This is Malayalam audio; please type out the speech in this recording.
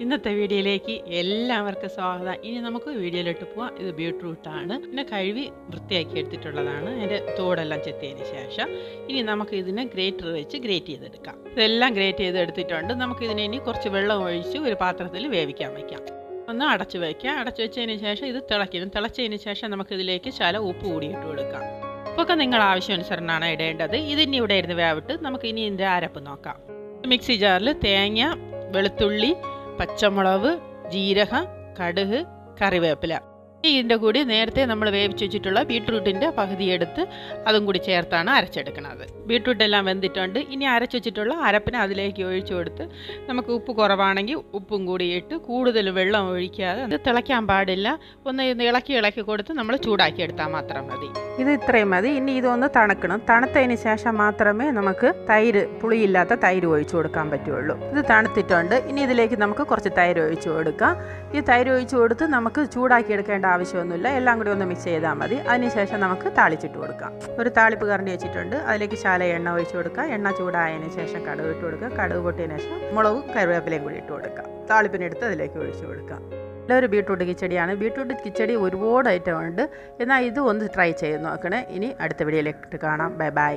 ഇന്നത്തെ വീഡിയോയിലേക്ക് എല്ലാവർക്കും സ്വാഗതം. ഇനി നമുക്ക് വീഡിയോയിലോട്ട് പോവാം. ഇത് ബീട്രൂട്ടാണ് പിന്നെ കഴുകി വൃത്തിയാക്കി എടുത്തിട്ടുള്ളതാണ്. അതിന്റെ തോടെല്ലാം ചെത്തിയതിന് ശേഷം ഇനി നമുക്ക് ഇതിനെ ഗ്രേറ്റർ വെച്ച് ഗ്രേറ്റ് ചെയ്തെടുക്കാം. ഇതെല്ലാം ഗ്രേറ്റ് ചെയ്തെടുത്തിട്ടുണ്ട്. നമുക്ക് ഇതിനെ ഇനി കുറച്ച് വെള്ളം ഒഴിച്ച് ഒരു പാത്രത്തിൽ വേവിക്കാൻ വയ്ക്കാം ഒന്ന് അടച്ചു വയ്ക്കാം അടച്ചു വെച്ചതിന് ശേഷം ഇത് തിളയ്ക്കണം തിളച്ചതിന് ശേഷം നമുക്ക് ഇതിലേക്ക് ശല ഉപ്പ് കൂടി കൊടുക്കാം. ഉപ്പൊക്കെ നിങ്ങൾ ആവശ്യാനുസരണമാണ് ഇടേണ്ടത്. ഇതിനി ഇവിടെ ഇരുന്ന് വേവിട്ട് നമുക്ക് ഇനി ഇതിന്റെ അരപ്പ് നോക്കാം. മിക്സി ജാറിൽ തേങ്ങ വെളുത്തുള്ളി പച്ചമുളക് ജീരകം കടുക് കറിവേപ്പില. ഇതിന്റെ കൂടി നേരത്തെ നമ്മൾ വേവിച്ച് വെച്ചിട്ടുള്ള ബീട്രൂട്ടിന്റെ പകുതി എടുത്ത് അതും കൂടി ചേർത്താണ് അരച്ചെടുക്കുന്നത് ബീട്രൂട്ട് എല്ലാം വെന്തിട്ടുണ്ട്. ഇനി അരച്ച് വെച്ചിട്ടുള്ള അരപ്പിനെ അതിലേക്ക് ഒഴിച്ചു കൊടുത്ത് നമുക്ക് ഉപ്പ് കുറവാണെങ്കിൽ ഉപ്പും കൂടി ഇട്ട് കൂടുതൽ വെള്ളം ഒഴിക്കാതെ അത് തിളയ്ക്കാൻ പാടില്ല. ഒന്ന് ഇളക്കി ഇളക്കി കൊടുത്ത് നമ്മൾ ചൂടാക്കി എടുത്താൽ മാത്രം മതി. ഇത് ഇത്രയും മതി. ഇനി ഇതൊന്ന് തണുക്കണം. തണുത്തതിന് ശേഷം മാത്രമേ നമുക്ക് തൈര് പുളിയില്ലാത്ത തൈര് ഒഴിച്ചു കൊടുക്കാൻ പറ്റുള്ളൂ. ഇത് തണുത്തിട്ടുണ്ട്. ഇനി ഇതിലേക്ക് നമുക്ക് കുറച്ച് തൈര് ഒഴിച്ചു കൊടുക്കാം. ഈ തൈര് ഒഴിച്ചു കൊടുത്ത് നമുക്ക് ചൂടാക്കി എടുക്കേണ്ട ആവശ്യമൊന്നുമില്ല. എല്ലാം കൂടി ഒന്ന് മിക്സ് ചെയ്താൽ മതി. അതിനുശേഷം നമുക്ക് താളിച്ചിട്ട് കൊടുക്കാം. ഒരു താളിപ്പ് കറണ്ടി വെച്ചിട്ടുണ്ട്. അതിലേക്ക് ശാല എണ്ണ ഒഴിച്ചു കൊടുക്കുക എണ്ണ ചൂടായതിനു ശേഷം കടുക് ഇട്ട് കൊടുക്കുക കടുക് പൊട്ടിയതിനു ശേഷം മുളകും കറിവേപ്പിലയും കൂടി ഇട്ട് കൊടുക്കുക താളിപ്പിനെടുത്ത് അതിലേക്ക് ഒഴിച്ചു കൊടുക്കാം. നല്ലൊരു ബീട്രൂട്ട് കിച്ചടിയാണ്. ബീട്രൂട്ട് കിച്ചടി ഒരുപാട് ഐറ്റം ഉണ്ട്. എന്നാൽ ഇത് ഒന്ന് ട്രൈ ചെയ്ത് നോക്കണേ. ഇനി അടുത്ത വീഡിയോയിലേക്ക് കാണാം. Bye bye